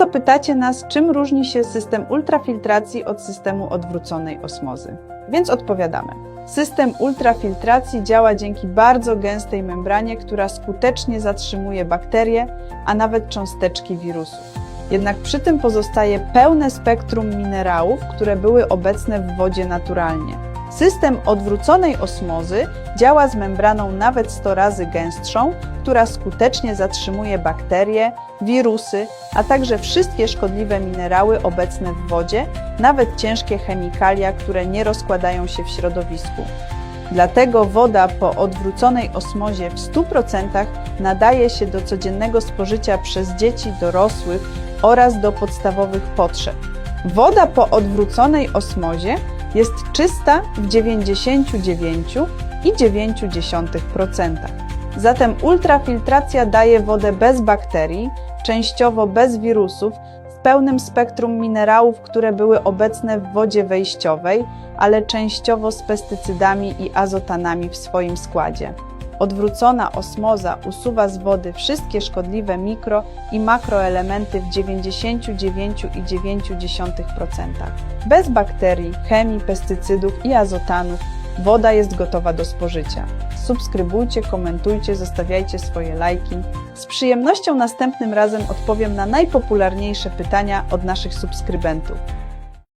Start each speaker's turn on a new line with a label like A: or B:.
A: Często pytacie nas, czym różni się system ultrafiltracji od systemu odwróconej osmozy. Więc odpowiadamy. System ultrafiltracji działa dzięki bardzo gęstej membranie, która skutecznie zatrzymuje bakterie, a nawet cząsteczki wirusów. Jednak przy tym pozostaje pełne spektrum minerałów, które były obecne w wodzie naturalnie. System odwróconej osmozy działa z membraną nawet 100 razy gęstszą, która skutecznie zatrzymuje bakterie, wirusy, a także wszystkie szkodliwe minerały obecne w wodzie, nawet ciężkie chemikalia, które nie rozkładają się w środowisku. Dlatego woda po odwróconej osmozie w 100% nadaje się do codziennego spożycia przez dzieci, dorosłych oraz do podstawowych potrzeb. Woda po odwróconej osmozie jest czysta w 99,9%. Zatem ultrafiltracja daje wodę bez bakterii, częściowo bez wirusów, z pełnym spektrum minerałów, które były obecne w wodzie wejściowej, ale częściowo z pestycydami i azotanami w swoim składzie. Odwrócona osmoza usuwa z wody wszystkie szkodliwe mikro i makroelementy w 99,9%. Bez bakterii, chemii, pestycydów i azotanów woda jest gotowa do spożycia. Subskrybujcie, komentujcie, zostawiajcie swoje lajki. Z przyjemnością następnym razem odpowiem na najpopularniejsze pytania od naszych subskrybentów.